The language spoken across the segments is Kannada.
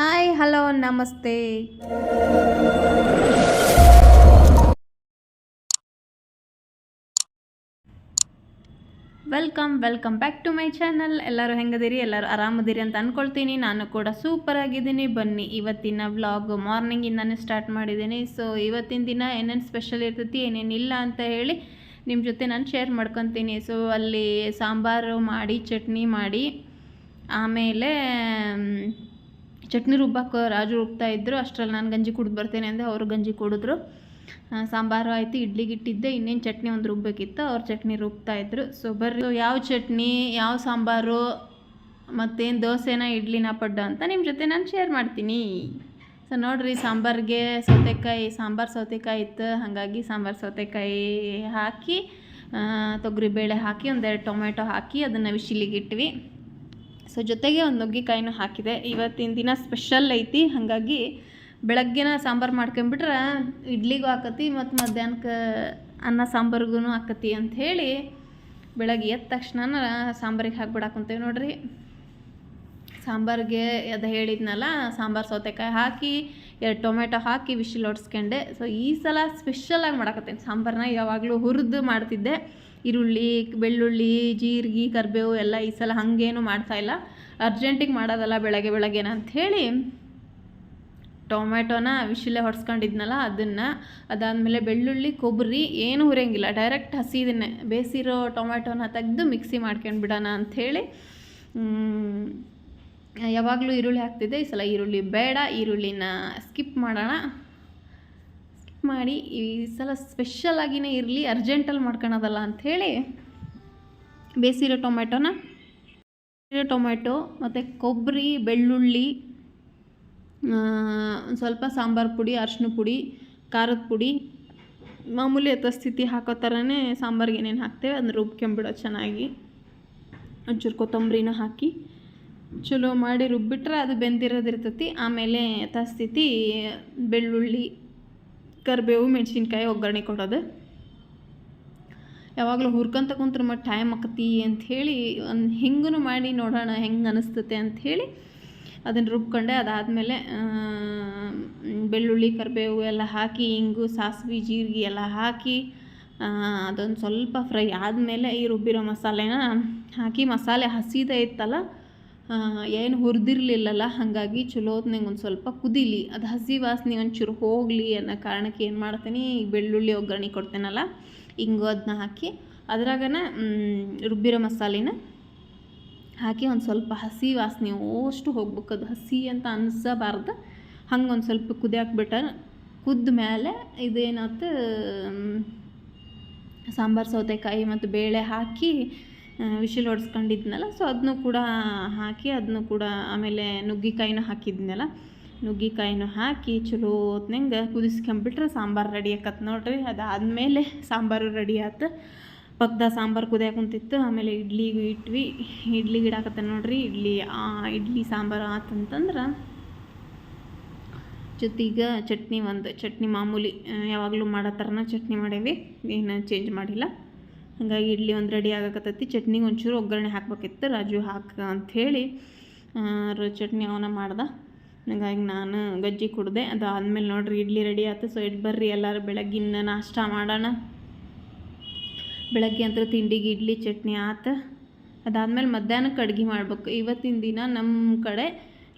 ಹಾಯ್, ಹಲೋ, ನಮಸ್ತೆ. Welcome welcome back to my channel. ಎಲ್ಲರೂ ಹೆಂಗದಿರಿ? ಎಲ್ಲರೂ ಆರಾಮದಿರಿ ಅಂತ ಅಂದ್ಕೊಳ್ತೀನಿ ನಾನು ಕೂಡ ಸೂಪರ್ ಆಗಿದ್ದೀನಿ ಬನ್ನಿ, ಇವತ್ತಿನ ವ್ಲಾಗ್ ಮಾರ್ನಿಂಗಿಂದನೇ ಸ್ಟಾರ್ಟ್ ಮಾಡಿದ್ದೀನಿ. ಸೊ ಇವತ್ತಿನ ದಿನ ಏನೇನು ಸ್ಪೆಷಲ್ ಇರ್ತೈತಿ ಏನೇನಿಲ್ಲ ಅಂತ ಹೇಳಿ ನಿಮ್ಮ ಜೊತೆ ನಾನು ಶೇರ್ ಮಾಡ್ಕೊತೀನಿ. ಸೊ ಅಲ್ಲಿ ಸಾಂಬಾರು ಮಾಡಿ, ಚಟ್ನಿ ಮಾಡಿ, ಆಮೇಲೆ ಚಟ್ನಿ ರುಬ್ಬಕ್ಕೆ ರಾಜು ರುಬ್ತಾ ಇದ್ದರು ಅಷ್ಟರಲ್ಲಿ ನಾನು ಗಂಜಿ ಕುಡಿದು ಬರ್ತೇನೆ ಅಂದೆ ಅವರು ಗಂಜಿ ಕುಡಿದ್ರು. ಸಾಂಬಾರು ಆಯಿತು, ಇಡ್ಲಿಗೆ ಇಟ್ಟಿದ್ದೆ, ಇನ್ನೇನು ಚಟ್ನಿ ಒಂದು ರುಬ್ಬಬೇಕಿತ್ತು ಅವ್ರು ಚಟ್ನಿ ರುಬ್ತಾ ಇದ್ದರು ಸೊ ಬರ್ರಿ ಯಾವ ಚಟ್ನಿ, ಯಾವ ಸಾಂಬಾರು, ಮತ್ತೇನು ದೋಸೆನ, ಇಡ್ಲಿನ, ಪಡ್ಡ ಅಂತ ನಿಮ್ಮ ಜೊತೆ ನಾನು ಶೇರ್ ಮಾಡ್ತೀನಿ. ಸೊ ನೋಡಿರಿ, ಸಾಂಬಾರಿಗೆ ಸೌತೆಕಾಯಿ, ಸಾಂಬಾರು ಸೌತೆಕಾಯಿ ಇತ್ತು, ಹಾಗಾಗಿ ಸಾಂಬಾರು ಸೌತೆಕಾಯಿ ಹಾಕಿ ತೊಗರಿಬೇಳೆ ಹಾಕಿ, ಒಂದೆರಡು ಟೊಮೆಟೊ ಹಾಕಿ, ಅದನ್ನು ವಿಶಿಲಿಗೆ ಇಟ್ವಿ. ಸೊ ಜೊತೆಗೆ ಒಂದು ನುಗ್ಗಿಕಾಯಿನೂ ಹಾಕಿದೆ. ಇವತ್ತಿನ ದಿನ ಸ್ಪೆಷಲ್ ಐತಿ. ಹಾಗಾಗಿ ಬೆಳಗ್ಗೆನ ಸಾಂಬಾರು ಮಾಡ್ಕೊಂಬಿಟ್ರೆ ಇಡ್ಲಿಗೂ ಹಾಕತಿ ಮತ್ತು ಮಧ್ಯಾಹ್ನಕ್ಕೆ ಅನ್ನ ಸಾಂಬಾರಿಗೂ ಹಾಕತಿ ಅಂಥೇಳಿ ಬೆಳಗ್ಗೆ ಎದ್ದ ತಕ್ಷಣ ಸಾಂಬಾರಿಗೆ ಹಾಕ್ಬಿಡಾಕಂತೇವೆ ನೋಡ್ರಿ. ಸಾಂಬಾರಿಗೆ ಅದು ಹೇಳಿದ್ನಲ್ಲ, ಸಾಂಬಾರು ಸೌತೆಕಾಯಿ ಹಾಕಿ, ಎರಡು ಟೊಮೆಟೊ ಹಾಕಿ ವಿಶಿಲ್ ಹೊಡ್ಸ್ಕೊಂಡೆ ಸೊ ಈ ಸಲ ಸ್ಪೆಷಲಾಗಿ ಮಾಡಾಕತ್ತೇನೆ. ಸಾಂಬಾರನ್ನ ಯಾವಾಗಲೂ ಹುರಿದು ಮಾಡ್ತಿದ್ದೆ. ಈರುಳ್ಳಿ, ಬೆಳ್ಳುಳ್ಳಿ, ಜೀರಿಗೆ, ಕರಿಬೇವು ಎಲ್ಲ ಈ ಸಲ ಹಾಗೇನು ಮಾಡ್ತಾಯಿಲ್ಲ ಅರ್ಜೆಂಟಿಗೆ ಮಾಡೋದಲ್ಲ ಬೆಳಗ್ಗೆ ಬೆಳಗ್ಗೆನ ಅಂಥೇಳಿ ಟೊಮೆಟೊನ ವಿಶಿಲೆ ಹೊಡ್ಸ್ಕೊಂಡಿದ್ನಲ್ಲ, ಅದನ್ನು ಅದಾದಮೇಲೆ ಬೆಳ್ಳುಳ್ಳಿ ಕೊಬ್ಬರಿ ಏನು ಹುರಿಯಂಗಿಲ್ಲ ಡೈರೆಕ್ಟ್ ಹಸಿದನ್ನೇ ಬೇಸಿರೋ ಟೊಮೆಟೊನ ತೆಗೆದು ಮಿಕ್ಸಿ ಮಾಡ್ಕೊಂಡ್ಬಿಡೋಣ ಅಂಥೇಳಿ ಯಾವಾಗಲೂ ಈರುಳ್ಳಿ ಹಾಕ್ತಿದ್ದೆ. ಈ ಸಲ ಈರುಳ್ಳಿ ಬೇಡ, ಈರುಳ್ಳಿನ ಸ್ಕಿಪ್ ಮಾಡೋಣ. ಮಾಡಿ ಈ ಸಲ ಸ್ಪೆಷಲ್ ಆಗಿನೇ ಇರಲಿ ಅರ್ಜೆಂಟಲ್ಲಿ ಮಾಡ್ಕೊಳೋದಲ್ಲ ಅಂಥೇಳಿ ಬೇಸಿರೋ ಟೊಮೆಟೊನ ಬೇಸಿರೋ ಟೊಮೆಟೊ ಮತ್ತು ಕೊಬ್ಬರಿ, ಬೆಳ್ಳುಳ್ಳಿ ಒಂದು ಸ್ವಲ್ಪ ಸಾಂಬಾರು ಪುಡಿ ಅರಿಶಿನ ಪುಡಿ, ಖಾರದ ಪುಡಿ, ಮಾಮೂಲಿ ಯಥಾಸ್ಥಿತಿ ಹಾಕೋ ಥರನೇ ಸಾಂಬಾರಿಗೆ ಏನೇನು ಹಾಕ್ತೇವೆ ಅದನ್ನ ರುಬ್ಕೊಂಬಿಡೋ ಚೆನ್ನಾಗಿ. ಒಂಚೂರು ಕೊತ್ತಂಬರಿನೂ ಹಾಕಿ ಚಲೋ ಮಾಡಿ ರುಬ್ಬಿಟ್ರೆ ಅದು ಬೆಂದಿರೋದಿರ್ತೈತಿ. ಆಮೇಲೆ ಯಥಸ್ಥಿತಿ ಬೆಳ್ಳುಳ್ಳಿ ಕರಿಬೇವು ಮೆಣಸಿನ್ಕಾಯಿ ಒಗ್ಗರಣೆ ಕೊಡೋದು. ಯಾವಾಗಲೂ ಹುರ್ಕೊಂತ ಕುಂತ್ರ ಮತ್ತು ಟೈಮ್ ಆಕತಿ ಅಂಥೇಳಿ ಒಂದು ಹಿಂಗೂ ಮಾಡಿ ನೋಡೋಣ ಹೆಂಗೆ ಅನಿಸ್ತತೆ ಅಂಥೇಳಿ ಅದನ್ನು ರುಬ್ಕೊಂಡೆ. ಅದಾದಮೇಲೆ ಬೆಳ್ಳುಳ್ಳಿ, ಕರಿಬೇವು ಎಲ್ಲ ಹಾಕಿ, ಇಂಗು, ಸಾಸಿವೆ, ಜೀರಿಗೆ ಎಲ್ಲ ಹಾಕಿ ಅದೊಂದು ಸ್ವಲ್ಪ ಫ್ರೈ ಆದಮೇಲೆ ಈ ರುಬ್ಬಿರೋ ಮಸಾಲೆನ ಹಾಕಿ ಮಸಾಲೆ ಹಸಿದೇ ಇತ್ತಲ್ಲ ಏನು ಹುರಿದಿರ್ಲಿಲ್ಲಲ್ಲ, ಹಾಗಾಗಿ ಚಲೋ ಹೊತ್ನಾಗ ಒಂದು ಸ್ವಲ್ಪ ಕುದೀಲಿ. ಅದು ಹಸಿ ವಾಸನೆ ಒಂಚೂರು ಹೋಗಲಿ ಅನ್ನೋ ಕಾರಣಕ್ಕೆ ಏನು ಮಾಡ್ತೀನಿ ಬೆಳ್ಳುಳ್ಳಿ ಒಗ್ಗರಣೆ ಕೊಡ್ತೇನಲ್ಲ ಹಿಂಗು ಅದನ್ನ ಹಾಕಿ, ಅದ್ರಾಗನ ರುಬ್ಬಿರೋ ಮಸಾಲೆನ ಹಾಕಿ ಒಂದು ಸ್ವಲ್ಪ ಹಸಿ ವಾಸನೆ ಅಷ್ಟು ಹೋಗ್ಬೇಕು. ಅದು ಹಸಿ ಅಂತ ಅನ್ಸಬಾರ್ದು. ಹಂಗೆ ಒಂದು ಸ್ವಲ್ಪ ಕುದಿ ಹಾಕ್ಬಿಟ್ಟ ಕುದ್ದ ಮೇಲೆ ಇದೇನಾಯ್ತು ಸಾಂಬಾರು, ಸೌತೆಕಾಯಿ ಮತ್ತು ಬೇಳೆ ಹಾಕಿ ವಿಶಿಲ್ ಹೊಡ್ಸ್ಕೊಂಡಿದ್ನಲ್ಲ ಸೊ ಅದನ್ನು ಕೂಡ ಹಾಕಿ ಅದನ್ನು ಕೂಡ ಆಮೇಲೆ ನುಗ್ಗಿಕಾಯಿನೂ ಹಾಕಿದ್ನಲ್ಲ. ನುಗ್ಗಿಕಾಯಿನೂ ಹಾಕಿ, ಚಲೋ ಹೊತ್ನಂಗೆ ಕುದಿಸ್ಕೊಂಬಿಟ್ರೆ ಸಾಂಬಾರು ರೆಡಿ ಆಕತ್ತೆ ನೋಡ್ರಿ. ಅದಾದಮೇಲೆ ಸಾಂಬಾರು ರೆಡಿ ಆಯ್ತು ಪಕ್ಕದ ಸಾಂಬಾರು ಕುದಿಯಾಕ ಕುಂತಿತ್ತು. ಆಮೇಲೆ ಇಡ್ಲಿಗೂ ಇಟ್ವಿ. ಇಡ್ಲಿ ಗಿಡಾಕತ್ತೆ ನೋಡ್ರಿ. ಇಡ್ಲಿ ಇಡ್ಲಿ ಸಾಂಬಾರು ಆತಂತಂದ್ರೆ ಜೊತೆಗೆ ಚಟ್ನಿ ಒಂದು, ಚಟ್ನಿ ಮಾಮೂಲಿ ಯಾವಾಗಲೂ ಮಾಡೋ ಥರನ ಚಟ್ನಿ ಮಾಡೇವಿ. ಏನು ಚೇಂಜ್ ಮಾಡಿಲ್ಲ. ಹಾಗಾಗಿ ಇಡ್ಲಿ ಒಂದು ರೆಡಿ ಆಗಕತ್ತೈತಿ. ಚಟ್ನಿಗೆ ಒಂಚೂರು ಒಗ್ಗರಣೆ ಹಾಕ್ಬೇಕಿತ್ತು. ರಾಜು ಹಾಕ ಅಂಥೇಳಿ ಚಟ್ನಿ ಅವನ ಮಾಡ್ದೆ. ಹಾಗಾಗಿ ನಾನು ಗಜ್ಜಿ ಕುಡ್ದೆ. ಅದಾದಮೇಲೆ ನೋಡ್ರಿ ಇಡ್ಲಿ ರೆಡಿ ಆಯ್ತು ಸೊ ಇಡ್ ಬರ್ರಿ ಎಲ್ಲರೂ ಬೆಳಗ್ಗಿನ ನಾಷ್ಟ ಮಾಡೋಣ. ಬೆಳಗ್ಗೆ ಅಂತ ತಿಂಡಿಗೆ ಇಡ್ಲಿ ಚಟ್ನಿ ಆಯ್ತು ಅದಾದಮೇಲೆ ಮಧ್ಯಾಹ್ನಕ್ಕೆ ಅಡುಗೆ ಮಾಡ್ಬೇಕು. ಇವತ್ತಿನ ದಿನ ನಮ್ಮ ಕಡೆ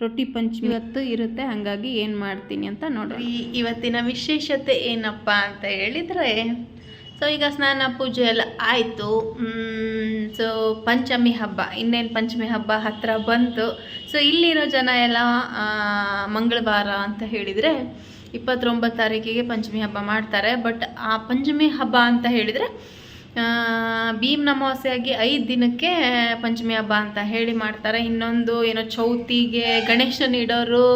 ರೊಟ್ಟಿ ಪಂಚಮಿ ಇವತ್ತು ಇರುತ್ತೆ. ಹಾಗಾಗಿ ಏನು ಮಾಡ್ತೀನಿ ಅಂತ ನೋಡ್ರಿ. ಇವತ್ತಿನ ವಿಶೇಷತೆ ಏನಪ್ಪ ಅಂತ ಹೇಳಿದರೆ ಸೊ ಈಗ ಸ್ನಾನ ಪೂಜೆ ಎಲ್ಲ ಆಯಿತು. ಸೊ ಪಂಚಮಿ ಹಬ್ಬ, ಇನ್ನೇನು ಪಂಚಮಿ ಹಬ್ಬ ಹತ್ತಿರ ಬಂತು. ಸೊ ಇಲ್ಲಿರೋ ಜನ ಎಲ್ಲ ಮಂಗಳವಾರ ಅಂತ ಹೇಳಿದರೆ ಇಪ್ಪತ್ತೊಂಬತ್ತು ತಾರೀಕಿಗೆ ಪಂಚಮಿ ಹಬ್ಬ ಮಾಡ್ತಾರೆ. ಬಟ್ ಆ ಪಂಚಮಿ ಹಬ್ಬ ಅಂತ ಹೇಳಿದರೆ ಭೀಮ್ ಅಮಾವಾಸ್ಯೆಯಾಗಿ ಐದು ದಿನಕ್ಕೆ ಪಂಚಮಿ ಹಬ್ಬ ಅಂತ ಹೇಳಿ ಮಾಡ್ತಾರೆ. ಇನ್ನೊಂದು ಏನೋ ಚೌತಿಗೆ ಗಣೇಶನ ಇಡೋರು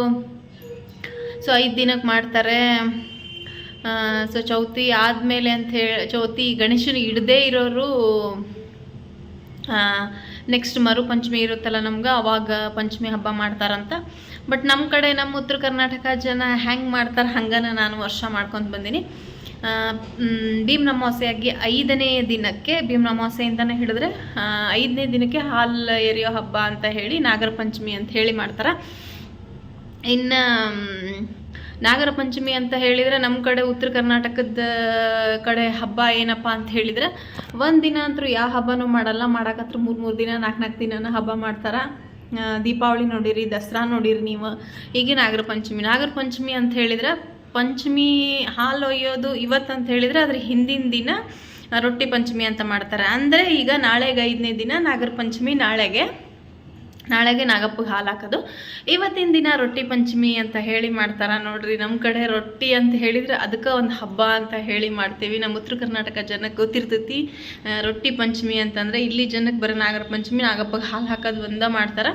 ಸೊ ಐದು ದಿನಕ್ಕೆ ಮಾಡ್ತಾರೆ. ಸೊ ಚೌತಿ ಆದಮೇಲೆ ಅಂತ ಹೇಳಿ ಚೌತಿ ಗಣೇಶನ ಇಡದೇ ಇರೋರು ನೆಕ್ಸ್ಟ್ ಮರು ಪಂಚಮಿ ಇರುತ್ತಲ್ಲ ನಮ್ಗೆ ಅವಾಗ ಪಂಚಮಿ ಹಬ್ಬ ಮಾಡ್ತಾರಂತ. ಬಟ್ ನಮ್ಮ ಕಡೆ ನಮ್ಮ ಉತ್ತರ ಕರ್ನಾಟಕ ಜನ ಹೆಂಗೆ ಮಾಡ್ತಾರೆ ಹಂಗನ ನಾನು ವರ್ಷ ಮಾಡ್ಕೊಂಡು ಬಂದೀನಿ. ಆ, ಮ್, ಭೀಮ್ ಐದನೇ ದಿನಕ್ಕೆ ಭೀಮನಮಾಸೆಯಿಂದನೇ ಹಿಡಿದ್ರೆ ಐದನೇ ದಿನಕ್ಕೆ ಹಾಲು ಎರಿಯೋ ಹಬ್ಬ ಅಂತ ಹೇಳಿ ನಾಗರ ಪಂಚಮಿ ಅಂತ ಹೇಳಿ ಮಾಡ್ತಾರೆ. ಇನ್ನು ನಾಗರ ಪಂಚಮಿ ಅಂತ ಹೇಳಿದರೆ ನಮ್ಮ ಕಡೆ ಉತ್ತರ ಕರ್ನಾಟಕದ ಕಡೆ ಹಬ್ಬ ಏನಪ್ಪ ಅಂತ ಹೇಳಿದ್ರೆ ಒಂದು ದಿನ ಅಂತೂ ಯಾವ ಹಬ್ಬನೂ ಮಾಡಲ್ಲ. ಮಾಡಕತ್ರ ಮೂರು ಮೂರು ದಿನ ನಾಲ್ಕು ನಾಲ್ಕು ದಿನನ ಹಬ್ಬ ಮಾಡ್ತಾರೆ. ದೀಪಾವಳಿ ನೋಡಿರಿ, ದಸರಾ ನೋಡಿರಿ ನೀವು. ಹೀಗೆ ನಾಗರ ಪಂಚಮಿ ನಾಗರ ಪಂಚಮಿ ಅಂತ ಹೇಳಿದ್ರೆ ಪಂಚಮಿ ಹಾಲು ಒಯ್ಯೋದು ಇವತ್ತು ಅಂತ ಹೇಳಿದ್ರೆ ಅದ್ರ ಹಿಂದಿನ ದಿನ ರೊಟ್ಟಿ ಪಂಚಮಿ ಅಂತ ಮಾಡ್ತಾರೆ. ಅಂದರೆ ಈಗ ನಾಳೆಗೆ ಐದನೇ ದಿನ ನಾಗರ ಪಂಚಮಿ ನಾಳೆಗೆ. ನಾಳೆಗೆ ನಾಗಪ್ಪಗೆ ಹಾಲು ಹಾಕೋದು. ಇವತ್ತಿನ ದಿನ ರೊಟ್ಟಿ ಪಂಚಮಿ ಅಂತ ಹೇಳಿ ಮಾಡ್ತಾರ ನೋಡ್ರಿ. ನಮ್ಮ ಕಡೆ ರೊಟ್ಟಿ ಅಂತ ಹೇಳಿದ್ರೆ ಅದಕ್ಕೆ ಒಂದು ಹಬ್ಬ ಅಂತ ಹೇಳಿ ಮಾಡ್ತೀವಿ. ನಮ್ಮ ಉತ್ತರ ಕರ್ನಾಟಕ ಜನಕ್ಕೆ ಗೊತ್ತಿರ್ತೈತಿ. ರೊಟ್ಟಿ ಪಂಚಮಿ ಅಂತಂದರೆ ಇಲ್ಲಿ ಜನಕ್ಕೆ ಬರೋ ನಾಗರ ಪಂಚಮಿ, ನಾಗಪ್ಪಗೆ ಹಾಲು ಹಾಕೋದು ಒಂದೇ ಮಾಡ್ತಾರೆ.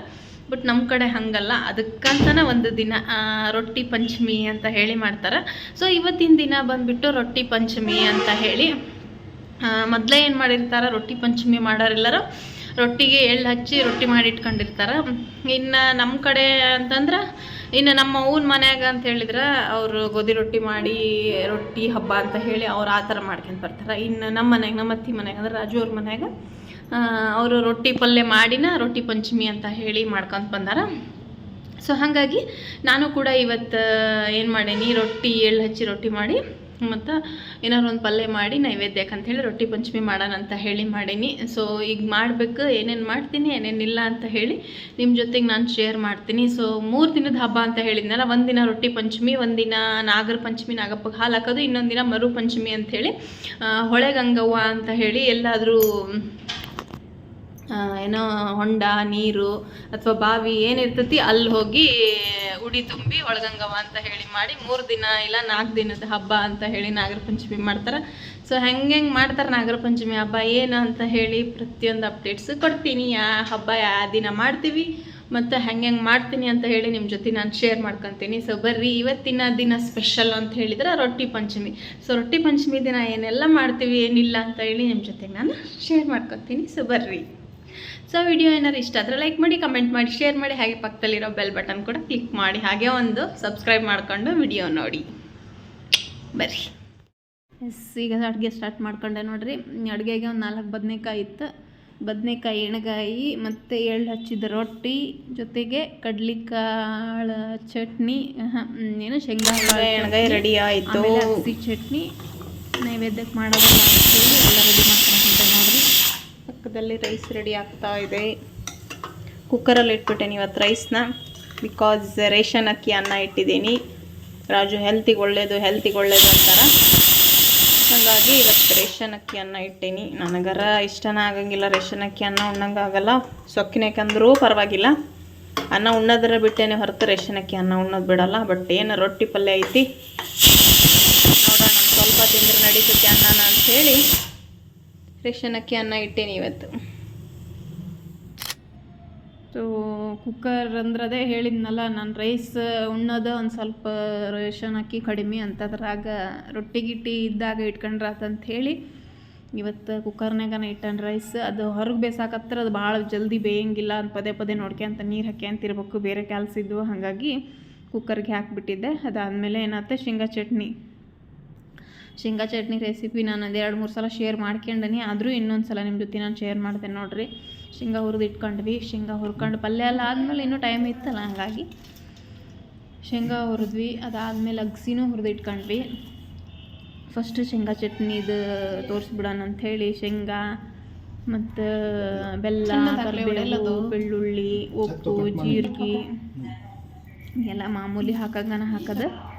ಬಟ್ ನಮ್ಮ ಕಡೆ ಹಾಗಲ್ಲ. ಅದಕ್ಕಂತನೇ ಒಂದು ದಿನ ರೊಟ್ಟಿ ಪಂಚಮಿ ಅಂತ ಹೇಳಿ ಮಾಡ್ತಾರೆ. ಸೊ ಇವತ್ತಿನ ದಿನ ಬಂದುಬಿಟ್ಟು ರೊಟ್ಟಿ ಪಂಚಮಿ ಅಂತ ಹೇಳಿ ಮೊದಲೇ ಏನು ಮಾಡಿರ್ತಾರೆ? ರೊಟ್ಟಿ ಪಂಚಮಿ ಮಾಡೋರೆಲ್ಲರೂ ರೊಟ್ಟಿಗೆ ಎಳ್ಳು ಹಚ್ಚಿ ರೊಟ್ಟಿ ಮಾಡಿ ಇಟ್ಕೊಂಡಿರ್ತಾರೆ ಇನ್ನು ನಮ್ಮ ಕಡೆ ಅಂತಂದ್ರೆ ಇನ್ನು ನಮ್ಮ ಅವ್ವನ ಮನ್ಯಾಗ ಅಂತ ಹೇಳಿದ್ರೆ ಅವರು ಗೋಧಿ ರೊಟ್ಟಿ ಮಾಡಿ ರೊಟ್ಟಿ ಹಬ್ಬ ಅಂತ ಹೇಳಿ ಅವ್ರು ಆ ಥರ ಮಾಡ್ಕೊಂಡು ಬರ್ತಾರೆ. ಇನ್ನು ನಮ್ಮ ಮನೆಯಾಗ ನಮ್ಮ ಅತ್ತಿ ಮನೆಯಾಗ ಅಂದ್ರೆ ರಾಜು ಅವ್ರ ಮನ್ಯಾಗ ಅವರು ರೊಟ್ಟಿ ಪಲ್ಯ ಮಾಡಿನ ರೊಟ್ಟಿ ಪಂಚಮಿ ಅಂತ ಹೇಳಿ ಮಾಡ್ಕೊಂತ ಬಂದಾರ. ಸೊ ಹಾಗಾಗಿ ನಾನು ಕೂಡ ಇವತ್ತು ಏನು ಮಾಡೀನಿ, ರೊಟ್ಟಿ ಎಳ್ಳು ಹಚ್ಚಿ ರೊಟ್ಟಿ ಮಾಡಿ ಮತ್ತು ಏನಾದ್ರು ಒಂದು ಪಲ್ಯ ಮಾಡಿ ನೈವೇದ್ಯಕ್ಕೆ ಅಂತ ಹೇಳಿ ರೊಟ್ಟಿ ಪಂಚಮಿ ಮಾಡೋಣ ಅಂತ ಹೇಳಿ ಮಾಡೀನಿ. ಸೊ ಈಗ ಮಾಡಬೇಕು, ಏನೇನು ಮಾಡ್ತೀನಿ ಏನೇನಿಲ್ಲ ಅಂತ ಹೇಳಿ ನಿಮ್ಮ ಜೊತೆಗೆ ನಾನು ಶೇರ್ ಮಾಡ್ತೀನಿ. ಸೊ ಮೂರು ದಿನದ ಹಬ್ಬ ಅಂತ ಹೇಳಿದ್ನಲ್ಲ ಒಂದಿನ ರೊಟ್ಟಿ ಪಂಚಮಿ ಒಂದಿನ ನಾಗರ ಪಂಚಮಿ, ನಾಗಪ್ಪಗೆ ಹಾಲು ಹಾಕೋದು ಇನ್ನೊಂದಿನ ದಿನ ಮರು ಪಂಚಮಿ ಅಂಥೇಳಿ ಹೊಳೆಗಂಗವ್ವ ಅಂತ ಹೇಳಿ ಎಲ್ಲಾದರೂ ಏನೋ ಹೊಂಡ, ನೀರು ಅಥವಾ ಬಾವಿ ಏನಿರ್ತತಿ, ಅಲ್ಲಿ ಹೋಗಿ ಉಡಿ ತುಂಬಿ ಒಳಗಂಗವ ಅಂತ ಹೇಳಿ ಮಾಡಿ ಮೂರು ದಿನ ಇಲ್ಲ ನಾಲ್ಕು ದಿನದ ಹಬ್ಬ ಅಂತ ಹೇಳಿ ನಾಗರ ಪಂಚಮಿ ಮಾಡ್ತಾರೆ. ಸೊ ಹೆಂಗೆ ಹೆಂಗೆ ಮಾಡ್ತಾರೆ ನಾಗರ ಪಂಚಮಿ ಹಬ್ಬ? ಏನು ಅಂತ ಹೇಳಿ ಪ್ರತಿಯೊಂದು ಅಪ್ಡೇಟ್ಸ್ ಕೊಡ್ತೀನಿ. ಆ ಹಬ್ಬ ಯಾವ ದಿನ ಮಾಡ್ತೀವಿ ಮತ್ತು ಹೆಂಗೆ ಹೆಂಗೆ ಮಾಡ್ತೀನಿ ಅಂತ ಹೇಳಿ ನಿಮ್ಮ ಜೊತೆ ನಾನು ಶೇರ್ ಮಾಡ್ಕೊತೀನಿ. ಸೊ ಬರ್ರಿ ಇವತ್ತಿನ ದಿನ ಸ್ಪೆಷಲ್ ಅಂತ ಹೇಳಿದ್ರೆ ರೊಟ್ಟಿ ಪಂಚಮಿ. ಸೊ ರೊಟ್ಟಿ ಪಂಚಮಿ ದಿನ ಏನೆಲ್ಲ ಮಾಡ್ತೀವಿ, ಏನಿಲ್ಲ ಅಂತ ಹೇಳಿ ನಿಮ್ಮ ಜೊತೆಗೆ ನಾನು ಶೇರ್ ಮಾಡ್ಕೊತೀನಿ. ಸೊ ಬರ್ರಿ. ಸೊ ವಿಡಿಯೋ ಏನಾದ್ರು ಇಷ್ಟ ಆದರೆ ಲೈಕ್ ಮಾಡಿ ಕಮೆಂಟ್ ಮಾಡಿ ಶೇರ್ ಮಾಡಿ ಹಾಗೆ ಪಕ್ಕದಲ್ಲಿರೋ ಬೆಲ್ ಬಟನ್ ಕೂಡ ಕ್ಲಿಕ್ ಮಾಡಿ ಹಾಗೆ ಒಂದು ಸಬ್ಸ್ಕ್ರೈಬ್ ಮಾಡ್ಕೊಂಡು ವಿಡಿಯೋ ನೋಡಿ. ಬರ್ರಿ. ಎಸ್ ಈಗ ಅಡುಗೆ ಸ್ಟಾರ್ಟ್ ಮಾಡ್ಕೊಂಡೆ ನೋಡ್ರಿ. ಅಡುಗೆಗೆ ಒಂದು ನಾಲ್ಕು ಬದನೆಕಾಯಿ ಇತ್ತು. ಬದನೆಕಾಯಿ ಎಣ್ಗಾಯಿ ಮತ್ತು ಎಳ್ಳು ಹಚ್ಚಿದ ರೊಟ್ಟಿ ಜೊತೆಗೆ ಕಡ್ಲಿಕಾಳು ಚಟ್ನಿ ಏನು ಶೇಂಗಾ ಎಣ್ಗಾಯಿ ರೆಡಿ ಆಯಿತು. ಹಸಿ ಚಟ್ನಿ ನೈವೇದ್ಯಕ್ಕೆ ಮಾಡೋದಲ್ಲ ಅಂತೇಳಿ ಎಲ್ಲ ರೆಡಿ ಮಾಡ್ಕೊಂಡೆ ಪಕ್ಕದಲ್ಲಿ ರೈಸ್ ರೆಡಿ ಆಗ್ತಾ ಇದೆ. ಕುಕ್ಕರಲ್ಲಿ ಇಟ್ಬಿಟ್ಟೇನೆ ಇವತ್ತು ರೈಸ್ನ ಬಿಕಾಸ್ ರೇಷನ್ ಅಕ್ಕಿ ಅನ್ನ ಇಟ್ಟಿದ್ದೀನಿ. ರಾಜು ಹೆಲ್ತಿಗೆ ಒಳ್ಳೆಯದು ಹೆಲ್ತಿಗೆ ಒಳ್ಳೇದು ಅಂತಾರೆ. ಹಾಗಾಗಿ ಇವತ್ತು ರೇಷನ್ ಅಕ್ಕಿ ಅನ್ನ ಇಟ್ಟೀನಿ. ನನಗರ ಇಷ್ಟನ ಆಗಂಗಿಲ್ಲ ರೇಷನ್ ಅಕ್ಕಿ ಅನ್ನ ಉಣ್ಣಂಗಾಗಲ್ಲ ಸೊಕ್ಕಿನೇಕಂದ್ರೂ ಪರವಾಗಿಲ್ಲ. ಅನ್ನ ಉಣ್ಣೋದ್ರ ಬಿಟ್ಟೇನೆ ಹೊರತು ರೇಷನ್ ಅಕ್ಕಿ ಅನ್ನ ಉಣ್ಣೋದು ಬಿಡಲ್ಲ. ಬಟ್ ಏನು ರೊಟ್ಟಿ ಪಲ್ಯ ಐತಿ? ನೋಡೋಣ, ಸ್ವಲ್ಪ ತಿಂದ್ರೆ ನಡೀತೈತಿ ಅಂತ ಹೇಳಿ ರೇಷನ್ ಅಕ್ಕಿ ಅನ್ನ ಇಟ್ಟೇನಿ ಇವತ್ತು. ಸೊ ಕುಕ್ಕರ್ ಅದೇ ಹೇಳಿದ್ನಲ್ಲ, ನಾನು ರೈಸ್ ಉಣ್ಣೋದು ಒಂದು ಸ್ವಲ್ಪ ರೇಷನ್ ಅಕ್ಕಿ ಕಡಿಮೆ ಅಂತದ್ರಾಗ ರೊಟ್ಟಿ ಗಿಟ್ಟಿ ಇದ್ದಾಗ ಇಟ್ಕೊಂಡ್ರೆ ಹೇಳಿ ಇವತ್ತು ಕುಕ್ಕರ್ನಾಗನ ಇಟ್ಟನ್ ರೈಸ್ ಅದು ಹೊರಗೆ ಬೇಸಾಕತ್ರ ಅದು ಭಾಳ ಜಲ್ದಿ ಬೇಯಂಗಿಲ್ಲ ಅಂತ ಪದೇ ಪದೇ ನೋಡ್ಕೊಂತ ನೀರು ಹಾಕ್ಯಂತಿರ್ಬೇಕು ಬೇರೆ ಕೆಲಸ ಇದ್ವು. ಹಾಗಾಗಿ ಕುಕ್ಕರ್ಗೆ ಹಾಕಿಬಿಟ್ಟಿದ್ದೆ. ಅದಾದಮೇಲೆ ಏನಾಗುತ್ತೆ ಶೇಂಗಾ ಚಟ್ನಿ. ಶೇಂಗಾ ಚಟ್ನಿ ರೆಸಿಪಿ ನಾನು ಅದು ಎರಡು ಮೂರು ಸಲ ಶೇರ್ ಮಾಡ್ಕೊಂಡನಿ ಆದರೂ ಇನ್ನೊಂದು ಸಲ ನಿಮ್ಮ ಜೊತೆ ನಾನು ಶೇರ್ ಮಾಡ್ತೇನೆ ನೋಡಿರಿ. ಶೇಂಗಾ ಹುರಿದು ಇಟ್ಕೊಂಡ್ವಿ. ಶೇಂಗಾ ಹುರ್ಕೊಂಡು ಪಲ್ಯ ಎಲ್ಲ ಆದಮೇಲೆ ಇನ್ನೂ ಟೈಮ್ ಇತ್ತಲ್ಲ ಹಂಗಾಗಿ. ಶೇಂಗಾ ಹುರಿದ್ವಿ. ಅದಾದಮೇಲೆ ಅಗ್ಸಿನೂ ಹುರಿದು ಇಟ್ಕೊಂಡ್ವಿ. ಫಸ್ಟ್ ಶೇಂಗಾ ಚಟ್ನಿದು ತೋರಿಸ್ಬಿಡೋಣ ಅಂಥೇಳಿ ಶೇಂಗಾ ಮತ್ತು ಬೆಲ್ಲ ಕರಿಬೇವು ಬೆಳ್ಳುಳ್ಳಿ ಉಪ್ಪು ಜೀರಿಗೆ. ಎಲ್ಲ ಮಾಮೂಲಿ ಹಾಕಂಗನ ಹಾಕೋದು. ಒಂದು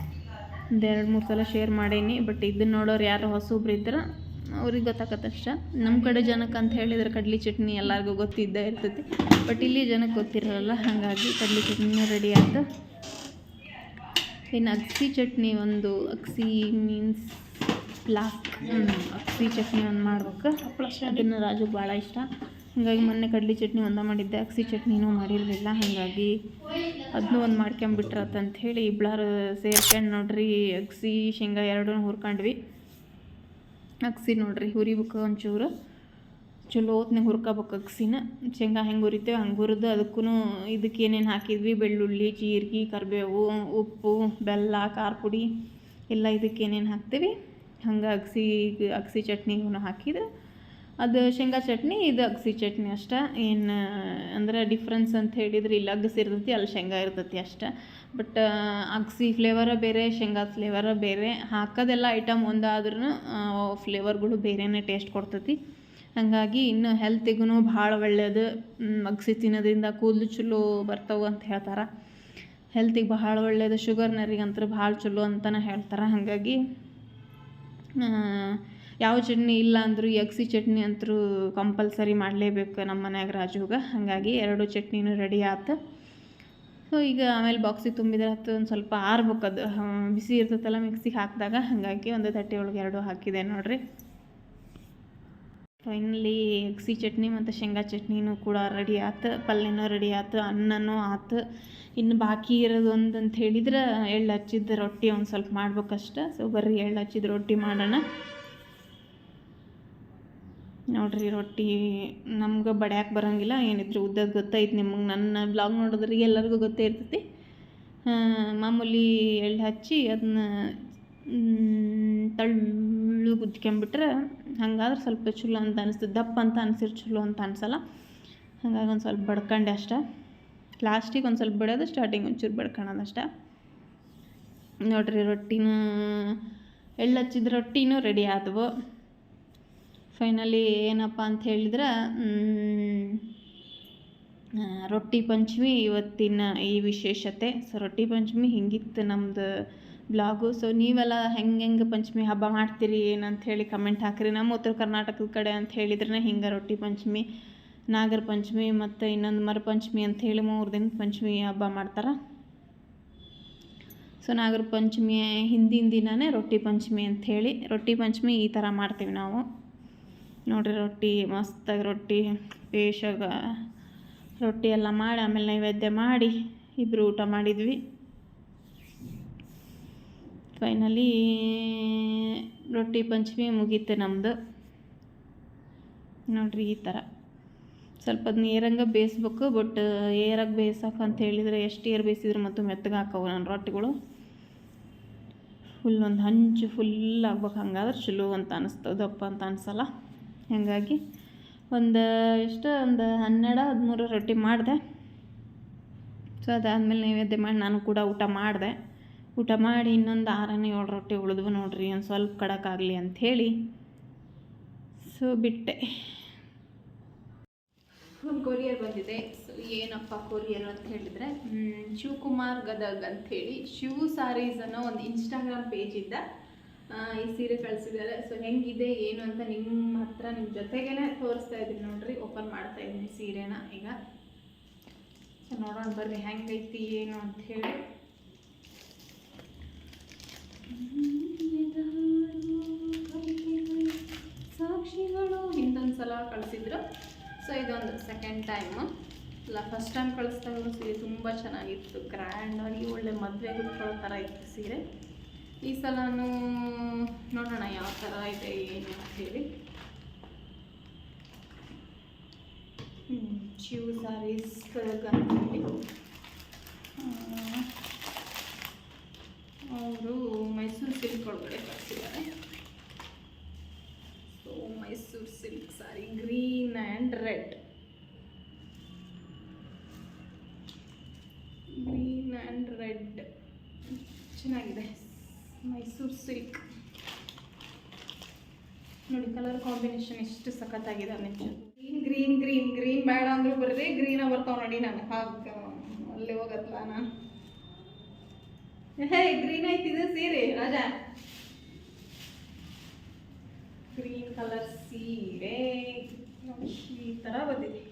ಎರಡು ಮೂರು ಸಲ ಶೇರ್ ಮಾಡೀನಿ ಬಟ್ ಇದನ್ನ ನೋಡೋರು ಯಾರು ಹೊಸಬ್ರು ಇದ್ರೆ ಅವ್ರಿಗೆ ಗೊತ್ತಾಗತ್ತಷ್ಟ ನಮ್ಮ ಕಡೆ ಜನಕ್ಕೆ ಅಂತ ಹೇಳಿದ್ರೆ ಕಡ್ಲಿ ಚಟ್ನಿ ಎಲ್ಲರಿಗೂ ಗೊತ್ತಿದ್ದೇ ಇರ್ತೈತಿ ಬಟ್ ಇಲ್ಲಿ ಜನಕ್ಕೆ ಗೊತ್ತಿರಲ್ಲ ಹಾಗಾಗಿ ಕಡ್ಲಿ ಚಟ್ನಿನೂ ರೆಡಿ ಆಯ್ತು ಇನ್ನು ಅಗ್ಸಿ ಚಟ್ನಿ ಒಂದು ಅಗ್ಸಿ ಮೀನ್ಸ್ ಬ್ಲಾಕ್ ಅಗ್ಸಿ ಚಟ್ನಿ ಒಂದು ಮಾಡ್ಬೇಕು. ಅದನ್ನು ರಾಜು ಭಾಳ ಇಷ್ಟ. ಹಾಗಾಗಿ ಮೊನ್ನೆ ಕಡ್ಲಿ ಚಟ್ನಿ ಒಂದ ಮಾಡಿದ್ದೆ, ಅಗಸಿ ಚಟ್ನಿನೂ ಮಾಡಿರಲಿಲ್ಲ, ಹಾಗಾಗಿ ಅದನ್ನೂ ಒಂದು ಮಾಡ್ಕೊಂಬಿಟ್ರತ್ತ ಅಂತ ಹೇಳಿ ಇಬ್ಬಳಾರು ಸೇರ್ಕೊಂಡು ನೋಡ್ರಿ ಅಗ್ಸಿ, ಶೇಂಗಾ ಎರಡೂ ಹುರ್ಕೊಂಡ್ವಿ. ಅಗ್ಸಿ ನೋಡ್ರಿ ಹುರಿಬೇಕು ಒಂಚೂರು. ಚಲೋ ಹೊತ್ನಾಗ ಹುರ್ಕೋಬೇಕು ಅಗ್ಸಿನ. ಶೇಂಗಾ ಹೆಂಗೆ ಹುರಿತೇವೆ ಹಂಗೆ ಹುರಿದು ಅದಕ್ಕೂ ಇದಕ್ಕೆ ಏನೇನು ಹಾಕಿದ್ವಿ? ಬೆಳ್ಳುಳ್ಳಿ, ಜೀರಿಗೆ, ಕರಿಬೇವು, ಉಪ್ಪು, ಬೆಲ್ಲ, ಖಾರ ಪುಡಿ, ಎಲ್ಲ ಇದಕ್ಕೆ ಏನೇನು ಹಾಕ್ತೀವಿ. ಹಂಗೆ ಅಗ್ಸಿ ಅಗ್ಸಿ ಚಟ್ನಿಗೂ ಹಾಕಿದ್ರೆ. ಅದು ಶೇಂಗಾ ಚಟ್ನಿ, ಇದು ಅಗಸಿ ಚಟ್ನಿ ಅಷ್ಟೇ. ಏನು, ಅಂದ್ರೆ ಡಿಫ್ರೆನ್ಸ್ ಅಂತ ಹೇಳಿದ್ರೆ ಇಲ್ಲಿ ಅಗಸಿ ಇರ್ತೈತಿ, ಅಲ್ಲಿ ಶೇಂಗಾ ಇರ್ತೈತಿ ಅಷ್ಟೆ. ಬಟ್ ಅಗಸಿ ಫ್ಲೇವರ ಬೇರೆ, ಶೇಂಗಾ ಫ್ಲೇವರ ಬೇರೆ. ಹಾಕೋದೆಲ್ಲ ಐಟಮ್ ಒಂದಾದ್ರೂ ಫ್ಲೇವರ್ಗಳು ಬೇರೆನೇ ಟೇಸ್ಟ್ ಕೊಡ್ತೈತಿ. ಹಾಗಾಗಿ ಇನ್ನು ಹೆಲ್ತಿಗೂ ಭಾಳ ಒಳ್ಳೆಯದು ಅಗಸಿ ತಿನ್ನೋದ್ರಿಂದ ಕೂದಲು ಚಲೋ ಬರ್ತವೆ ಅಂತ ಹೇಳ್ತಾರೆ. ಹೆಲ್ತಿಗೆ ಭಾಳ ಒಳ್ಳೆಯದು ಶುಗರ್ನರಿಗಂತೂ ಭಾಳ ಚಲೋ ಅಂತಲೇ ಹೇಳ್ತಾರೆ. ಹಾಗಾಗಿ ಯಾವ ಚಟ್ನಿ ಇಲ್ಲ ಅಂದರೂ ಎಗ್ಸಿ ಚಟ್ನಿ ಅಂತೂ ಕಂಪಲ್ಸರಿ ಮಾಡಲೇಬೇಕು ನಮ್ಮ ಮನ್ಯಾಗ ರಾಜುಗೆ ಹಾಗಾಗಿ ಎರಡು ಚಟ್ನಿನೂ ರೆಡಿ ಆಯ್ತು ಸೊ ಈಗ ಆಮೇಲೆ ಬಾಕ್ಸಿಗೆ ತುಂಬಿದ್ರೆ ಹತ್ತು ಒಂದು ಸ್ವಲ್ಪ ಆರ್ಬೇಕು ಅದು. ಬಿಸಿ ಇರ್ತೈತಲ್ಲ ಮಿಕ್ಸಿಗೆ ಹಾಕಿದಾಗ. ಹಾಗಾಗಿ ಒಂದು ತಟ್ಟೆ ಒಳಗೆ ಎರಡು ಹಾಕಿದೆ ನೋಡಿರಿ. ಫೈನಲಿ ಎಗ್ಸಿ ಚಟ್ನಿ ಮತ್ತು ಶೇಂಗಾ ಚಟ್ನಿನೂ ಕೂಡ ರೆಡಿ ಆಯ್ತು ಪಲ್ಯನೂ ರೆಡಿ ಆಯ್ತು ಅನ್ನನೂ ಆಯ್ತು ಇನ್ನು ಬಾಕಿ ಇರೋದು ಒಂದು ಅಂತ ಹೇಳಿದ್ರೆ ಎಳ್ಳು ಹಚ್ಚಿದ ರೊಟ್ಟಿ ಒಂದು ಸ್ವಲ್ಪ ಮಾಡ್ಬೇಕಷ್ಟೆ. ಸೊ ಬರ್ರಿ ಎಳ್ಳು ಹಚ್ಚಿದ ರೊಟ್ಟಿ ಮಾಡೋಣ. ನೋಡ್ರಿ ರೊಟ್ಟಿ ನಮ್ಗೆ ಬಡ್ಯಾಕೆ ಬರೋಂಗಿಲ್ಲ, ಏನಿದ್ರು ಉದ್ದದ ಗೊತ್ತೈತೆ ನಿಮಗೆ. ನನ್ನ ಬ್ಲಾಗ್ ನೋಡಿದ್ರೆ ಎಲ್ಲರಿಗೂ ಗೊತ್ತೇ ಇರ್ತೈತಿ. ಮಾಮೂಲಿ ಎಳ್ಳು ಹಚ್ಚಿ ಅದನ್ನ ತಳ್ಳು ಗುದ್ಕೊಂಬಿಟ್ರೆ ಹಂಗಾದ್ರೆ ಸ್ವಲ್ಪ ಚಲೋ ಅಂತ ಅನಿಸ್ತದೆ ದಪ್ಪ ಅಂತ ಅನ್ಸಿರ್ ಚಲೋ ಅಂತ ಅನ್ಸಲ್ಲ. ಹಾಗಾಗಿ ಒಂದು ಸ್ವಲ್ಪ ಬಡ್ಕಂಡೆ ಅಷ್ಟೆ. ಲಾಸ್ಟಿಗೆ ಒಂದು ಸ್ವಲ್ಪ ಬಡಿಯೋದು ಸ್ಟಾರ್ಟಿಂಗ್ ಒಂಚೂರು ಬಡ್ಕೊಳೋದು ಅಷ್ಟೆ. ನೋಡ್ರಿ ರೊಟ್ಟಿನೂ, ಎಳ್ಳು ಹಚ್ಚಿದ ರೊಟ್ಟಿನೂ ರೆಡಿ ಆದವು. ಫೈನಲಿ ಏನಪ್ಪ ಅಂತ ಹೇಳಿದ್ರೆ ರೊಟ್ಟಿ ಪಂಚಮಿ ಇವತ್ತಿನ ಈ ವಿಶೇಷತೆ. ಸೊ ರೊಟ್ಟಿ ಪಂಚಮಿ ಹಿಂಗಿತ್ತು ನಮ್ಮದು ಬ್ಲಾಗು. ಸೊ ನೀವೆಲ್ಲ ಹೆಂಗೆ ಹೆಂಗೆ ಪಂಚಮಿ ಹಬ್ಬ ಮಾಡ್ತೀರಿ, ಏನಂತ ಹೇಳಿ ಕಮೆಂಟ್ ಹಾಕಿರಿ. ನಮ್ಮ ಉತ್ತರ ಕರ್ನಾಟಕದ ಕಡೆ ಅಂತ ಹೇಳಿದ್ರೆ ಹಿಂಗೆ ರೊಟ್ಟಿ ಪಂಚಮಿ, ನಾಗರ ಪಂಚಮಿ ಮತ್ತು ಇನ್ನೊಂದು ಮರ ಪಂಚಮಿ ಅಂತ ಹೇಳಿ ಮೂರು ದಿನ ಪಂಚಮಿ ಹಬ್ಬ ಮಾಡ್ತಾರೆ. ಸೊ ನಾಗರ ಪಂಚಮಿ ಹಿಂದಿನ ದಿನವೇ ರೊಟ್ಟಿ ಪಂಚಮಿ ಅಂಥೇಳಿ ರೊಟ್ಟಿ ಪಂಚಮಿ ಈ ಥರ ಮಾಡ್ತೀವಿ ನಾವು. ನೋಡಿರಿ ರೊಟ್ಟಿ, ಮಸ್ತಾಗಿ ರೊಟ್ಟಿ, ಪೇಶಾಗ ರೊಟ್ಟಿ ಎಲ್ಲ ಮಾಡಿ, ಆಮೇಲೆ ನೈವೇದ್ಯ ಮಾಡಿ ಇಬ್ಬರು ಊಟ ಮಾಡಿದ್ವಿ. ಫೈನಲಿ ರೊಟ್ಟಿ ಪಂಚಮಿ ಮುಗೀತು ನಮ್ಮದು ನೋಡಿರಿ ಈ ಥರ ಸ್ವಲ್ಪ ಏರಂಗೆ ಬೇಯಿಸ್ಬೇಕು, ಬಟ್ ಏರಾಗಿ ಬೇಯಿಸೋಕೆ ಅಂತ ಹೇಳಿದರೆ ಎಷ್ಟು ಏರ್ ಬೇಯಿಸಿದ್ರೆ ಮತ್ತು ಮೆತ್ತಗೆ ಹಾಕವು ನನ್ನ ರೊಟ್ಟಿಗಳು. ಫುಲ್ ಒಂದು ಹಂಚು ಫುಲ್ ಆಗ್ಬೇಕು, ಹಂಗಾದ್ರೆ ಚಲೋ ಅಂತ ಅನಿಸ್ತದಪ್ಪ ಅಂತ ಅನಿಸಲ್ಲ. ಹಾಗಾಗಿ ಒಂದು ಎಷ್ಟು ಒಂದು ಹನ್ನೆರಡು, ಹದಿಮೂರು ರೊಟ್ಟಿ ಮಾಡಿದೆ. ಸೊ ಅದಾದಮೇಲೆ ನೈವೇದ್ಯ ಮಾಡಿ ನಾನು ಕೂಡ ಊಟ ಮಾಡಿದೆ. ಊಟ ಮಾಡಿ ಇನ್ನೊಂದು ಆರನೇ ಏಳು ರೊಟ್ಟಿ ಉಳಿದ್ವು ನೋಡ್ರಿ, ಒಂದು ಸ್ವಲ್ಪ ಕಡಕ್ಕಾಗಲಿ ಅಂಥೇಳಿ ಸೊ ಬಿಟ್ಟೆ. ಕೊರಿಯರ್ ಬಂದಿದೆ. ಸೊ ಏನಪ್ಪ ಕೊರಿಯರ್ ಅಂತ ಹೇಳಿದರೆ ಶಿವಕುಮಾರ್ ಗದಗ್ ಅಂಥೇಳಿ ಶಿವ ಸಾರೀಸ್ ಅನ್ನೋ ಒಂದು ಇನ್ಸ್ಟಾಗ್ರಾಮ್ ಪೇಜಿಂದ ಈ ಸೀರೆ ಕಳಿಸಿದ್ದಾರೆ. ಸೊ ಹೆಂಗಿದೆ, ಏನು ಅಂತ ನಿಮ್ಮ ಹತ್ರ ನಿಮ್ಮ ಜೊತೆಗೇನೆ ತೋರಿಸ್ತಾ ಇದ್ದೀನಿ ನೋಡ್ರಿ. ಓಪನ್ ಮಾಡ್ತಾ ಇದ್ದೀನಿ ಸೀರೆನ ಈಗ. ಸೊ ನೋಡೋಣ ಬರ್ರಿ, ಹೆಂಗೈತಿ, ಏನು ಅಂತ ಹೇಳಿ. ಸಾಕ್ಷಿಗಳು ಹಿಂದೊಂದು ಸಲ ಕಳಿಸಿದ್ರು. ಸೊ ಇದೊಂದು ಸೆಕೆಂಡ್ ಟೈಮು ಇಲ್ಲ ಫಸ್ಟ್ ಟೈಮ್ ಕಳಿಸ್ದಾಗ ಸೀರೆ ತುಂಬ ಚೆನ್ನಾಗಿತ್ತು. ಗ್ರ್ಯಾಂಡಾಗಿ ಒಳ್ಳೆ ಮದುವೆಗೆ ಉಟ್ಕೊಳ್ಳೋ ಥರ ಇತ್ತು ಸೀರೆ. ಈ ಸಲನೂ ನೋಡೋಣ ಯಾವ ಥರ ಇದೆ, ಏನು ಅಂತೇಳಿ ಶಿವ ಸಾರೀಸ್ ಅಂತೇಳಿ ಅವರು ಮೈಸೂರು ಸಿಲ್ಕ್ ಒಳಗಡೆ ಕಳಿಸಿದ್ದಾರೆ so Mysuru silk sari green and red green and red ಚೆನ್ನಾಗಿದೆ. ಮೈಸೂರು ಸಿಲ್ಕ್. ನೋಡಿ ಕಲರ್ ಕಾಂಬಿನೇಷನ್ ಎಷ್ಟು ಸಖತ್ತಾಗಿದೆ ಮೆಚ್ಚು ಗ್ರೀನ್ ಗ್ರೀನ್ ಗ್ರೀನ್ ಗ್ರೀನ್ ಬೇಡ ಅಂದ್ರೂ ಬರ್ರಿ ಗ್ರೀನ ಬರ್ತಾವ ನೋಡಿ ನಾನು. ಹಾಗೆ, ಅಲ್ಲಿ ಹೋಗತ್ಲ ನಾನು ಹೇ ಗ್ರೀನ್ ಐತಿದೆ ಸೀರೆ, ರಾಜಾ. ಗ್ರೀನ್ ಕಲರ್ ಸೀರೆ. ಈ ಥರ ಬಂದಿದೆ.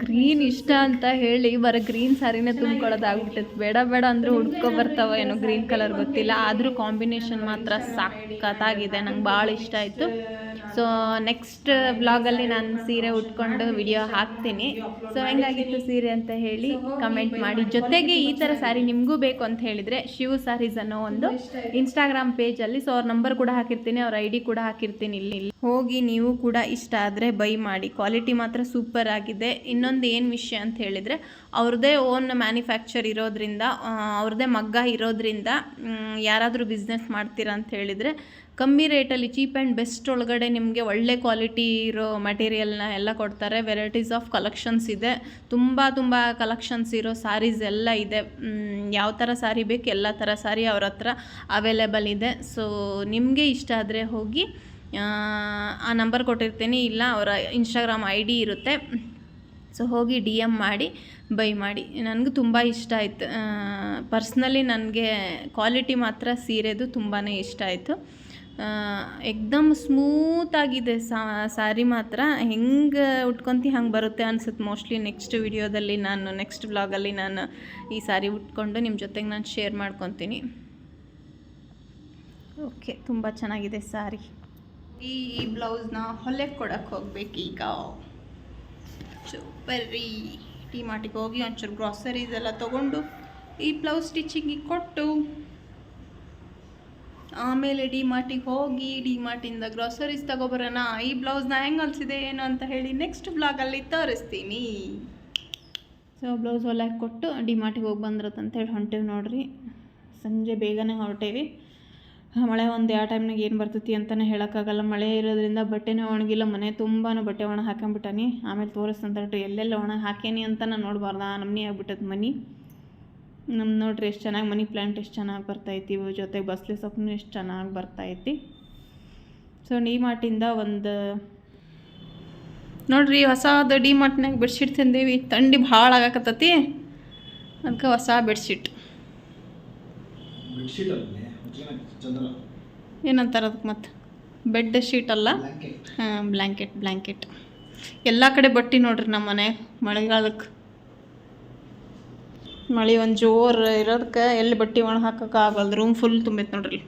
ಗ್ರೀನ್ ಇಷ್ಟ ಅಂತ ಹೇಳಿ, ಬರೋ ಗ್ರೀನ್ ಸಾರಿನೇ ತುಂಬ್ಕೊಳ್ಳೋದಾಗ್ಬಿಟ್ಟೈತೆ ಬೇಡ ಬೇಡ ಅಂದ್ರೆ ಹುಡ್ಕೊ ಬರ್ತಾವ ಏನೋ ಗ್ರೀನ್ ಕಲರ್ ಗೊತ್ತಿಲ್ಲ. ಆದರೂ ಕಾಂಬಿನೇಷನ್ ಮಾತ್ರ ಸಖತ್ತಾಗಿದೆ. ನಂಗೆ ಭಾಳ ಇಷ್ಟ ಆಯಿತು. ಸೊ ನೆಕ್ಸ್ಟ್ ಬ್ಲಾಗಲ್ಲಿ ನಾನು ಸೀರೆ ಉಟ್ಕೊಂಡು ವಿಡಿಯೋ ಹಾಕ್ತೀನಿ. ಸೊ ಹೆಂಗಾಗಿತ್ತು ಸೀರೆ ಅಂತ ಹೇಳಿ ಕಮೆಂಟ್ ಮಾಡಿ. ಜೊತೆಗೆ ಈ ಥರ ಸ್ಯಾರಿ ನಿಮಗೂ ಬೇಕು ಅಂತ ಹೇಳಿದರೆ ಶಿವ್ ಸ್ಯಾರೀಸ್ ಅನ್ನೋ ಒಂದು ಇನ್ಸ್ಟಾಗ್ರಾಮ್ ಪೇಜಲ್ಲಿ ಸೊ ಅವ್ರ ನಂಬರ್ ಕೂಡ ಹಾಕಿರ್ತೀನಿ, ಅವ್ರ ಐ ಕೂಡ ಹಾಕಿರ್ತೀನಿ ಇಲ್ಲಿ ಹೋಗಿ ನೀವು ಕೂಡ ಇಷ್ಟ ಆದರೆ ಬೈ ಮಾಡಿ. ಕ್ವಾಲಿಟಿ ಮಾತ್ರ ಸೂಪರ್ ಆಗಿದೆ. ಇನ್ನೊಂದು ಏನು ವಿಷಯ ಅಂತ ಹೇಳಿದರೆ ಅವ್ರದ್ದೇ ಓನ್ ಮ್ಯಾನುಫ್ಯಾಕ್ಚರ್ ಇರೋದ್ರಿಂದ ಅವ್ರದ್ದೇ ಮಗ್ಗ ಇರೋದ್ರಿಂದ ಯಾರಾದರೂ ಬಿಸ್ನೆಸ್ ಮಾಡ್ತೀರಾ ಅಂತ ಹೇಳಿದರೆ, ಕಮ್ಮಿ ರೇಟಲ್ಲಿ ಚೀಪ್ ಆ್ಯಂಡ್ ಬೆಸ್ಟ್ ಒಳಗಡೆ ನಿಮಗೆ ಒಳ್ಳೆ ಕ್ವಾಲಿಟಿ ಇರೋ ಮಟೀರಿಯಲ್ನ ಎಲ್ಲ ಕೊಡ್ತಾರೆ. ವೆರೈಟೀಸ್ ಆಫ್ ಕಲೆಕ್ಷನ್ಸ್ ಇದೆ. ತುಂಬ ತುಂಬ ಕಲೆಕ್ಷನ್ಸ್ ಇರೋ ಸ್ಯಾರೀಸ್ ಎಲ್ಲ ಇದೆ. ಯಾವ ಥರ ಸಾರಿ ಬೇಕು, ಎಲ್ಲ ಥರ ಸಾರಿ ಅವ್ರ ಹತ್ರ ಅವೈಲೇಬಲ್ ಇದೆ. ಸೊ ನಿಮಗೆ ಇಷ್ಟ ಆದರೆ ಹೋಗಿ, ಆ ನಂಬರ್ ಕೊಟ್ಟಿರ್ತೀನಿ. ಇಲ್ಲ, ಅವರ ಇನ್ಸ್ಟಾಗ್ರಾಮ್ ಐ ಡಿ ಇರುತ್ತೆ. ಸೊ ಹೋಗಿ ಡಿ ಎಂ ಮಾಡಿ, ಬೈ ಮಾಡಿ. ನನಗೂ ತುಂಬ ಇಷ್ಟ ಆಯಿತು. ಪರ್ಸ್ನಲಿ ನನಗೆ ಕ್ವಾಲಿಟಿ ಮಾತ್ರ ಸೀರೆದು ತುಂಬಾ ಇಷ್ಟ ಆಯಿತು. ಎಕ್ದಮ್ ಸ್ಮೂತಾಗಿದೆ ಸಾರಿ ಮಾತ್ರ. ಹೆಂಗೆ ಉಟ್ಕೊತಿ ಹಂಗೆ ಬರುತ್ತೆ ಅನ್ಸುತ್ತೆ ಮೋಸ್ಟ್ಲಿ ನೆಕ್ಸ್ಟ್ ವಿಡಿಯೋದಲ್ಲಿ ನಾನು, ನೆಕ್ಸ್ಟ್ ವ್ಲಾಗಲ್ಲಿ ನಾನು ಈ ಸಾರಿ ಉಟ್ಕೊಂಡು ನಿಮ್ಮ ಜೊತೆಗೆ ನಾನು ಶೇರ್ ಮಾಡ್ಕೊತೀನಿ. ಓಕೆ, ತುಂಬ ಚೆನ್ನಾಗಿದೆ ಸಾರಿ. ಈ ಬ್ಲೌಸ್ನ ಹೊಲೆಗೆ ಕೊಡೋಕ್ಕೆ ಹೋಗ್ಬೇಕು ಈಗ ಬರ್ರಿ ಟಿ ಮಾರ್ಟಿಗೆ ಹೋಗಿ ಒಂಚೂರು ಗ್ರಾಸರೀಸ್ ಎಲ್ಲ ತೊಗೊಂಡು, ಈ ಬ್ಲೌಸ್ ಸ್ಟಿಚಿಂಗಿಗೆ ಕೊಟ್ಟು, ಆಮೇಲೆ ಡಿ ಮಾರ್ಟಿಗೆ ಹೋಗಿ ಡಿ ಮಾರ್ಟಿಂದ ಗ್ರಾಸರೀಸ್ ತಗೊಬರೋಣ, ಈ ಬ್ಲೌಸ್ನ ಹೆಂಗೆ ಹೊಲ್ಸಿದೆ ಏನು ಅಂತ ಹೇಳಿ ನೆಕ್ಸ್ಟ್ ಬ್ಲಾಗಲ್ಲಿ ತೋರಿಸ್ತೀನಿ. ಸೊ ಬ್ಲೌಸ್ ಹೊಲ್ಯಾಕೆ ಕೊಟ್ಟು ಡಿ ಮಾರ್ಟಿಗೆ ಹೋಗಿ ಬಂದಿರತ್ತಂತೇಳಿ ಹೊಂಟೇವಿ ನೋಡಿರಿ. ಸಂಜೆ ಬೇಗನೆ ಹೊರಟೇವಿ. ಮಳೆ ಒಂದು ಯಾವ ಟೈಮ್ನಾಗ ಏನು ಬರ್ತೈತಿ ಅಂತಲೇ ಹೇಳೋಕ್ಕಾಗಲ್ಲ. ಮಳೆ ಇರೋದ್ರಿಂದ ಬಟ್ಟೆನೇ ಒಣಗಿಲ್ಲ, ಮನೆ ತುಂಬಾ ಬಟ್ಟೆ ಒಣ ಹಾಕೊಂಬಿಟ್ಟಾನಿ ಆಮೇಲೆ ತೋರಿಸ್ತಂತ ಎಲ್ಲೆಲ್ಲ ಒಣ ಹಾಕೇನಿ ಅಂತ ನೋಡಬಾರ್ದು? ಆ ನಮ್ನಿ ಆಗ್ಬಿಟ್ಟದ ಮನಿ. ನಮ್ಮ ನೋಡ್ರಿ ಎಷ್ಟು ಚೆನ್ನಾಗಿ ಮನಿ ಪ್ಲ್ಯಾಂಟ್ ಎಷ್ಟು ಚೆನ್ನಾಗಿ ಬರ್ತೈತಿ, ಜೊತೆಗೆ ಬಸ್ಲೆ ಸೊಪ್ಪು ಎಷ್ಟು ಚೆನ್ನಾಗಿ ಬರ್ತೈತಿ. ಸೊ ಡಿ ಮಾರ್ಟಿಂದ ಒಂದು ನೋಡ್ರಿ ಹೊಸದು ಡಿ ಮಾರ್ಟ್ನಾಗ ಬೆಡ್ಶೀಟ್ ತಂದೇವಿ. ಥಂಡಿ ಭಾಳ ಆಗಾಕತ್ತತಿ. ಅದಕ್ಕೆ ಹೊಸ ಬೆಡ್ಶೀಟ್ ಏನಂತಾರೆ ಅದಕ್ಕೆ ಮತ್ತೆ? ಬೆಡ್ ಶೀಟ್ ಅಲ್ಲ? ಬ್ಲಾಂಕೆಟ್ ಹಾಂ ಬ್ಲ್ಯಾಂಕೆಟ್ ಬ್ಲ್ಯಾಂಕೆಟ್ ಎಲ್ಲ ಕಡೆ ಬಟ್ಟೆ ನೋಡ್ರಿ ನಮ್ಮ ಮನೆ ಮಳೆಗಾಲಕ್ಕೆ. ಮಳೆ ಒಂದು ಜೋರು ಇರೋದಕ್ಕೆ ಎಲ್ಲಿ ಬಟ್ಟೆ ಒಣ ಹಾಕೋಕೆ ಆಗಲ್ಲ ರೂಮ್ ಫುಲ್ ತುಂಬೈತೆ ನೋಡ್ರಿ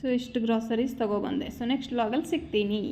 ಸೊ ಇಷ್ಟು ಗ್ರಾಸರೀಸ್ ಬಂದೆ. ಸೊ ನೆಕ್ಸ್ಟ್ ಲಾಗಲ್ಲಿ ಸಿಗ್ತೀನಿ.